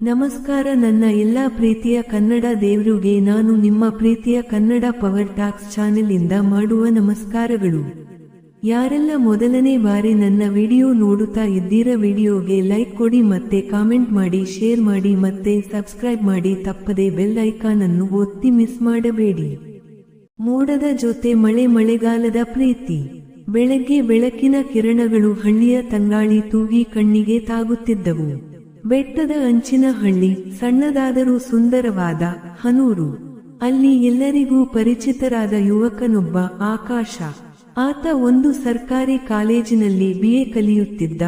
ನಮಸ್ಕಾರ, ನನ್ನ ಎಲ್ಲಾ ಪ್ರೀತಿಯ ಕನ್ನಡ ದೇವರುಗೆ ನಾನು ನಿಮ್ಮ ಪ್ರೀತಿಯ ಕನ್ನಡ ಪವರ್ ಟಾಕ್ಸ್ ಚಾನೆಲ್ ಇಂದ ಮಾಡುವ ನಮಸ್ಕಾರಗಳು. ಯಾರೆಲ್ಲ ಮೊದಲನೇ ಬಾರಿ ನನ್ನ ವಿಡಿಯೋ ನೋಡುತ್ತಾ ಇದ್ದೀರ, ವಿಡಿಯೋಗೆ ಲೈಕ್ ಕೊಡಿ ಮತ್ತೆ ಕಾಮೆಂಟ್ ಮಾಡಿ, ಶೇರ್ ಮಾಡಿ ಮತ್ತೆ ಸಬ್ಸ್ಕ್ರೈಬ್ ಮಾಡಿ, ತಪ್ಪದೆ ಬೆಲ್ ಐಕಾನ್ ಅನ್ನು ಒತ್ತಿ ಮಿಸ್ ಮಾಡಬೇಡಿ. ಮೋಡದ ಜೊತೆ ಮಳೆ ಮಳೆಗಾಲದ ಪ್ರೀತಿ. ಬೆಳಗ್ಗೆ ಬೆಳಕಿನ ಕಿರಣಗಳು ಹಳ್ಳಿಯ ತಂಗಾಳಿ ತೂಗಿ ಕಣ್ಣಿಗೆ ತಾಗುತ್ತಿದ್ದವು. ಬೆಟ್ಟದ ಅಂಚಿನ ಹಳ್ಳಿ ಸಣ್ಣದಾದರೂ ಸುಂದರವಾದ ಹನೂರು. ಅಲ್ಲಿ ಎಲ್ಲರಿಗೂ ಪರಿಚಿತರಾದ ಯುವಕನೊಬ್ಬ ಆಕಾಶ. ಆತ ಒಂದು ಸರ್ಕಾರಿ ಕಾಲೇಜಿನಲ್ಲಿ ಬಿಎ ಕಲಿಯುತ್ತಿದ್ದ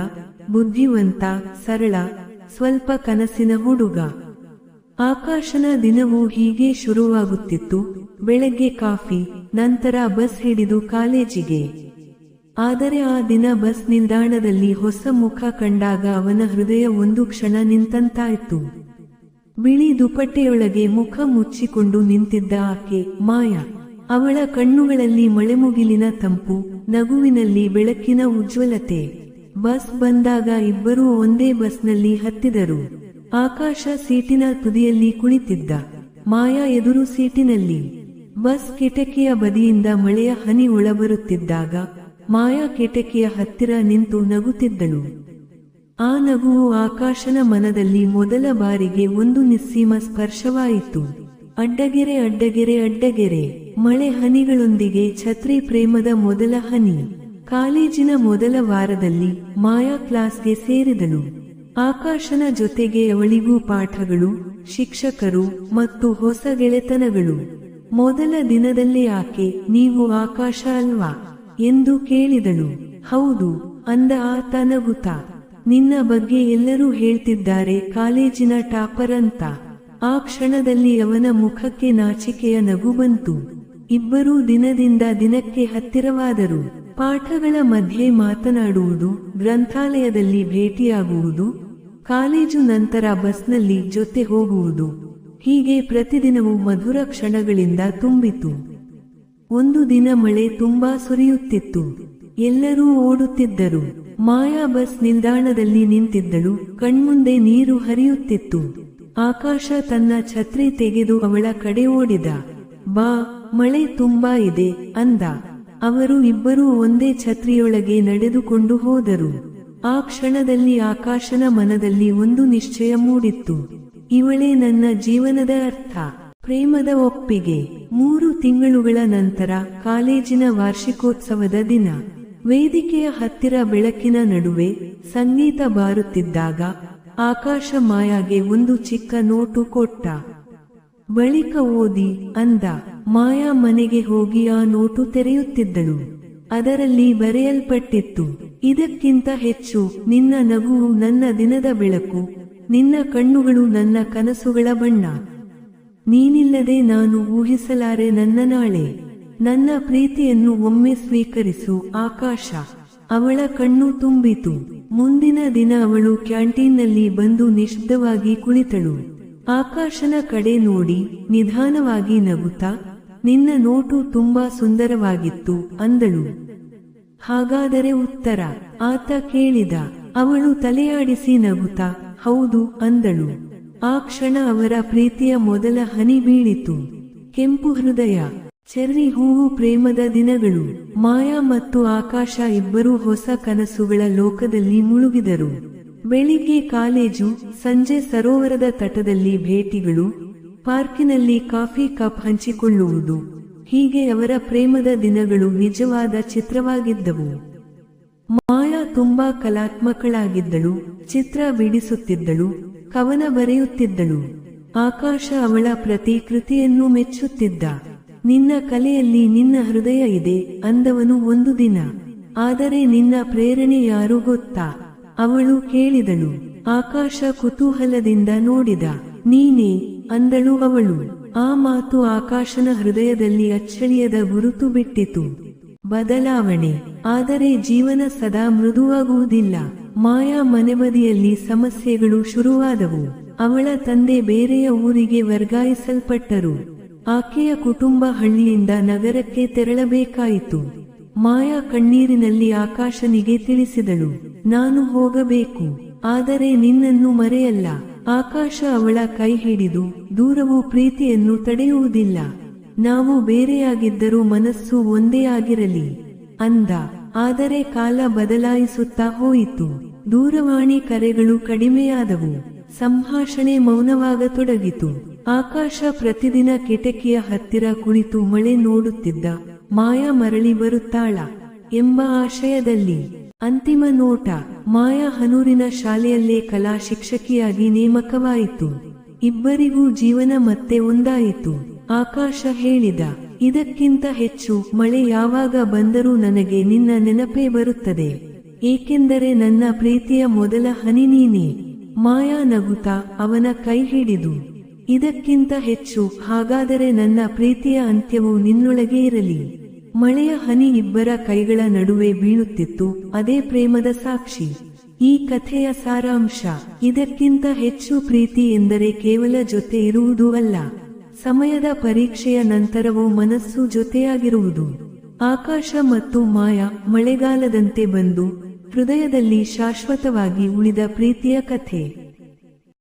ಬುದ್ಧಿವಂತ, ಸರಳ, ಸ್ವಲ್ಪ ಕನಸಿನ ಹುಡುಗ. ಆಕಾಶನ ದಿನವೂ ಹೀಗೆ ಶುರುವಾಗುತ್ತಿತ್ತು. ಬೆಳಗ್ಗೆ ಕಾಫಿ, ನಂತರ ಬಸ್ ಹಿಡಿದು ಕಾಲೇಜಿಗೆ. ಆದರೆ ಆ ದಿನ ಬಸ್ ನಿಲ್ದಾಣದಲ್ಲಿ ಹೊಸ ಮುಖ ಕಂಡಾಗ ಅವನ ಹೃದಯ ಒಂದು ಕ್ಷಣ ನಿಂತಂತಾಯ್ತು. ಬಿಳಿ ದುಪಟ್ಟೆಯೊಳಗೆ ಮುಖ ಮುಚ್ಚಿಕೊಂಡು ನಿಂತಿದ್ದ ಆಕೆ, ಮಾಯಾ. ಅವಳ ಕಣ್ಣುಗಳಲ್ಲಿ ಮಳೆಮುಗಿಲಿನ ತಂಪು, ನಗುವಿನಲ್ಲಿ ಬೆಳಕಿನ ಉಜ್ವಲತೆ. ಬಸ್ ಬಂದಾಗ ಇಬ್ಬರೂ ಒಂದೇ ಬಸ್ನಲ್ಲಿ ಹತ್ತಿದರು. ಆಕಾಶ ಸೀಟಿನ ತುದಿಯಲ್ಲಿ ಕುಳಿತಿದ್ದ. ಮಾಯಾ ಎದುರು ಸೀಟಿನಲ್ಲಿ. ಬಸ್ ಕಿಟಕಿಯ ಬದಿಯಿಂದ ಮಳೆಯ ಹನಿ ಒಳಬರುತ್ತಿದ್ದಾಗ ಮಾಯಾ ಕಿಟಕಿಯ ಹತ್ತಿರ ನಿಂತು ನಗುತ್ತಿದ್ದಳು ಆ ನಗುವು ಆಕಾಶನ ಮನದಲ್ಲಿ ಮೊದಲ ಬಾರಿಗೆ ಒಂದು ನಿಸ್ಸೀಮ ಸ್ಪರ್ಶವಾಯಿತು. ಅಡ್ಡಗೆರೆ ಅಡ್ಡಗೆರೆ ಅಡ್ಡಗೆರೆ, ಮಳೆ ಹನಿಗಳೊಂದಿಗೆ ಛತ್ರಿ ಪ್ರೇಮದ ಮೊದಲ ಹನಿ. ಕಾಲೇಜಿನ ಮೊದಲ ವಾರದಲ್ಲಿ ಮಾಯಾ ಕ್ಲಾಸ್ಗೆ ಸೇರಿದಳು ಆಕಾಶನ ಜೊತೆಗೆ ಅವಳಿಗೂ ಪಾಠಗಳು, ಶಿಕ್ಷಕರು ಮತ್ತು ಹೊಸ ಗೆಳೆತನಗಳು. ಮೊದಲ ದಿನದಲ್ಲಿ ಆಕೆ, ನೀವು ಆಕಾಶ ಅಲ್ವಾ? ಎಂದು ಕೇಳಿದಳು. ಹೌದು, ಅಂದ ಆತ ನಗುತ ನಿನ್ನ ಬಗ್ಗೆ ಎಲ್ಲರೂ ಹೇಳ್ತಿದ್ದಾರೆ ಕಾಲೇಜಿನ ಟಾಪರ್ ಅಂತ. ಆ ಕ್ಷಣದಲ್ಲಿ ಅವನ ಮುಖಕ್ಕೆ ನಾಚಿಕೆಯ ನಗು ಬಂತು. ಇಬ್ಬರೂ ದಿನದಿಂದ ದಿನಕ್ಕೆ ಹತ್ತಿರವಾದರು. ಪಾಠಗಳ ಮಧ್ಯೆ ಮಾತನಾಡುವುದು, ಗ್ರಂಥಾಲಯದಲ್ಲಿ ಭೇಟಿಯಾಗುವುದು, ಕಾಲೇಜು ನಂತರ ಬಸ್ನಲ್ಲಿ ಜೊತೆ ಹೋಗುವುದು, ಹೀಗೆ ಪ್ರತಿದಿನವೂ ಮಧುರ ಕ್ಷಣಗಳಿಂದ ತುಂಬಿತು. ಒಂದು ದಿನ ಮಳೆ ತುಂಬಾ ಸುರಿಯುತ್ತಿತ್ತು. ಎಲ್ಲರೂ ಓಡುತ್ತಿದ್ದರು. ಮಾಯಾ ಬಸ್ ನಿಲ್ದಾಣದಲ್ಲಿ ನಿಂತಿದ್ದಳು. ಕಣ್ಮುಂದೆ ನೀರು ಹರಿಯುತ್ತಿತ್ತು. ಆಕಾಶ ತನ್ನ ಛತ್ರಿ ತೆಗೆದು ಅವಳ ಕಡೆ ಓಡಿದ. ಬಾ, ಮಳೆ ತುಂಬಾ ಇದೆ, ಅಂದ. ಅವರು ಇಬ್ಬರೂ ಒಂದೇ ಛತ್ರಿಯೊಳಗೆ ನಡೆದುಕೊಂಡು ಹೋದರು. ಆ ಕ್ಷಣದಲ್ಲಿ ಆಕಾಶನ ಮನದಲ್ಲಿ ಒಂದು ನಿಶ್ಚಯ ಮೂಡಿತ್ತು. ಇವಳೇ ನನ್ನ ಜೀವನದ ಅರ್ಥ. ಪ್ರೇಮದ ಒಪ್ಪಿಗೆ. ಮೂರು ತಿಂಗಳುಗಳ ನಂತರ ಕಾಲೇಜಿನ ವಾರ್ಷಿಕೋತ್ಸವದ ದಿನ. ವೇದಿಕೆಯ ಹತ್ತಿರ ಬೆಳಕಿನ ನಡುವೆ ಸಂಗೀತ ಬಾರುತ್ತಿದ್ದಾಗ ಆಕಾಶ ಮಾಯಾಗೆ ಒಂದು ಚಿಕ್ಕ ನೋಟು ಕೊಟ್ಟ. ಬಳಿಕ ಓದಿ ಅಂದ, ಮಾಯಾ ಮನೆಗೆ ಹೋಗಿ ಆ ನೋಟು ತೆರೆಯುತ್ತಿದ್ದಳು. ಅದರಲ್ಲಿ ಬರೆಯಲ್ಪಟ್ಟಿತ್ತು, ಇದಕ್ಕಿಂತ ಹೆಚ್ಚು ನಿನ್ನ ನಗುವು ನನ್ನ ದಿನದ ಬೆಳಕು, ನಿನ್ನ ಕಣ್ಣುಗಳು ನನ್ನ ಕನಸುಗಳ ಬಣ್ಣ. ನೀನಿಲ್ಲದೆ ನಾನು ಊಹಿಸಲಾರೆ ನನ್ನ ನಾಳೆ ನನ್ನ ಪ್ರೀತಿಯನ್ನು ಒಮ್ಮೆ ಸ್ವೀಕರಿಸು ಆಕಾಶ. ಅವಳ ಕಣ್ಣು ತುಂಬಿತು. ಮುಂದಿನ ದಿನ ಅವಳು ಕ್ಯಾಂಟೀನ್ನಲ್ಲಿ ಬಂದು ನಿಶ್ಬ್ದವಾಗಿ ಕುಳಿತಳು. ಆಕಾಶನ ಕಡೆ ನೋಡಿ ನಿಧಾನವಾಗಿ ನಗುತ್ತಾ, ನಿನ್ನ ನೋಟು ತುಂಬಾ ಸುಂದರವಾಗಿತ್ತು ಅಂದಳು. ಹಾಗಾದರೆ ಉತ್ತರ. ಆತ ಕೇಳಿದ. ಅವಳು ತಲೆಯಾಡಿಸಿ ನಗುತ್ತಾ, ಹೌದು ಅಂದಳು. ಆ ಕ್ಷಣ ಅವರ ಪ್ರೀತಿಯ ಮೊದಲ ಹನಿ ಬೀಳಿತು. ಕೆಂಪು ಹೃದಯ, ಚೆರ್ರಿ ಹೂವು ಪ್ರೇಮದ ದಿನಗಳು, ಮಾಯಾ ಮತ್ತು ಆಕಾಶ ಇಬ್ಬರೂ ಹೊಸ ಕನಸುಗಳ ಲೋಕದಲ್ಲಿ ಮುಳುಗಿದರು. ಬೆಳಿಗ್ಗೆ ಕಾಲೇಜು, ಸಂಜೆ ಸರೋವರದ ತಟದಲ್ಲಿ ಭೇಟಿಗಳು, ಪಾರ್ಕಿನಲ್ಲಿ ಕಾಫಿ ಕಪ್ ಹಂಚಿಕೊಳ್ಳುವುದು, ಹೀಗೆ ಅವರ ಪ್ರೇಮದ ದಿನಗಳು ನಿಜವಾದ ಚಿತ್ರವಾಗಿದ್ದವು. ಮಾಯಾ ತುಂಬಾ ಕಲಾತ್ಮಕಳಾಗಿದ್ದಳು, ಚಿತ್ರ ಬಿಡಿಸುತ್ತಿದ್ದಳು ಕವನ ಬರೆಯುತ್ತಿದ್ದಳು. ಆಕಾಶ ಅವಳ ಪ್ರತಿಕೃತಿಯನ್ನು ಮೆಚ್ಚುತ್ತಿದ್ದ. ನಿನ್ನ ಕಲೆಯಲ್ಲಿ ನಿನ್ನ ಹೃದಯ ಇದೆ ಅಂದವನು ಒಂದು ದಿನ. ಆದರೆ ನಿನ್ನ ಪ್ರೇರಣೆ ಯಾರು ಗೊತ್ತಾ? ಅವಳು ಕೇಳಿದಳು. ಆಕಾಶ ಕುತೂಹಲದಿಂದ ನೋಡಿದ. ನೀನೇ ಅಂದಳು ಅವಳು. ಆ ಮಾತು ಆಕಾಶನ ಹೃದಯದಲ್ಲಿ ಅಚ್ಚಳಿಯದ ಗುರುತು ಬಿಟ್ಟಿತು. ಬದಲಾವಣೆ. ಆದರೆ ಜೀವನ ಸದಾ ಮೃದುವಾಗುವುದಿಲ್ಲ. ಮಾಯಾ ಮನೆಬದಿಯಲ್ಲಿ ಸಮಸ್ಯೆಗಳು ಶುರುವಾದವು. ಅವಳ ತಂದೆ ಬೇರೆಯ ಊರಿಗೆ ವರ್ಗಾಯಿಸಲ್ಪಟ್ಟರು. ಆಕೆಯ ಕುಟುಂಬ ಹಳ್ಳಿಯಿಂದ ನಗರಕ್ಕೆ ತೆರಳಬೇಕಾಯಿತು. ಮಾಯಾ ಕಣ್ಣೀರಿನಲ್ಲಿ ಆಕಾಶನಿಗೆ ತಿಳಿಸಿದಳು, ನಾನು ಹೋಗಬೇಕು. ಆದರೆ ನಿನ್ನನ್ನು ಮರೆಯಲ್ಲ. ಆಕಾಶ ಅವಳ ಕೈ ಹಿಡಿದು ದೂರವು ಪ್ರೀತಿಯನ್ನು ತಡೆಯುವುದಿಲ್ಲ. ನಾವು ಬೇರೆಯಾಗಿದ್ದರೂ ಮನಸ್ಸು ಒಂದೇ ಆಗಿರಲಿ, ಅಂದ. ಆದರೆ ಕಾಲ ಬದಲಾಯಿಸುತ್ತಾ ಹೋಯಿತು. ದೂರವಾಣಿ ಕರೆಗಳು ಕಡಿಮೆಯಾದವು. ಸಂಭಾಷಣೆ ಮೌನವಾಗತೊಡಗಿತು. ಆಕಾಶ ಪ್ರತಿದಿನ ಕಿಟಕಿಯ ಹತ್ತಿರ ಕುಳಿತು ಮಳೆ ನೋಡುತ್ತಿದ್ದ. ಮಾಯಾ ಮರಳಿ ಬರುತ್ತಾಳ ಎಂಬ ಆಶಯದಲ್ಲಿ. ಅಂತಿಮ ನೋಟ. ಮಾಯಾ ಹನೂರಿನ ಶಾಲೆಯಲ್ಲೇ ಕಲಾ ಶಿಕ್ಷಕಿಯಾಗಿ ನೇಮಕವಾಯಿತು. ಇಬ್ಬರಿಗೂ ಜೀವನ ಮತ್ತೆ ಒಂದಾಯಿತು. ಆಕಾಶ ಹೇಳಿದ, ಇದಕ್ಕಿಂತ ಹೆಚ್ಚು ಮಳೆ ಯಾವಾಗ ಬಂದರೂ ನನಗೆ ನಿನ್ನ ನೆನಪೇ ಬರುತ್ತದೆ. ಏಕೆಂದರೆ ನನ್ನ ಪ್ರೀತಿಯ ಮೊದಲ ಹನಿ ನೀನೆ. ಮಾಯಾ ನಗುತ್ತಾ ಅವನ ಕೈ ಹಿಡಿದು. ಇದಕ್ಕಿಂತ ಹೆಚ್ಚು ಹಾಗಾದರೆ ನನ್ನ ಪ್ರೀತಿಯ ಅಂತ್ಯವು ನಿನ್ನೊಳಗೆ ಇರಲಿ. ಮಳೆಯ ಹನಿ ಇಬ್ಬರ ಕೈಗಳ ನಡುವೆ ಬೀಳುತ್ತಿತ್ತು, ಅದೇ ಪ್ರೇಮದ ಸಾಕ್ಷಿ. ಈ ಕಥೆಯ ಸಾರಾಂಶ, ಇದಕ್ಕಿಂತ ಹೆಚ್ಚು ಪ್ರೀತಿ ಎಂದರೆ ಕೇವಲ ಜೊತೆ ಇರುವುದು ಅಲ್ಲ. ಸಮಯದ ಪರೀಕ್ಷೆಯ ನಂತರವೂ ಮನಸ್ಸು ಜೊತೆಯಾಗಿರುವುದು. ಆಕಾಶ ಮತ್ತು ಮಾಯ ಮಳೆಗಾಲದಂತೆ ಬಂದು ಹೃದಯದಲ್ಲಿ ಶಾಶ್ವತವಾಗಿ ಉಳಿದ ಪ್ರೀತಿಯ ಕಥೆ.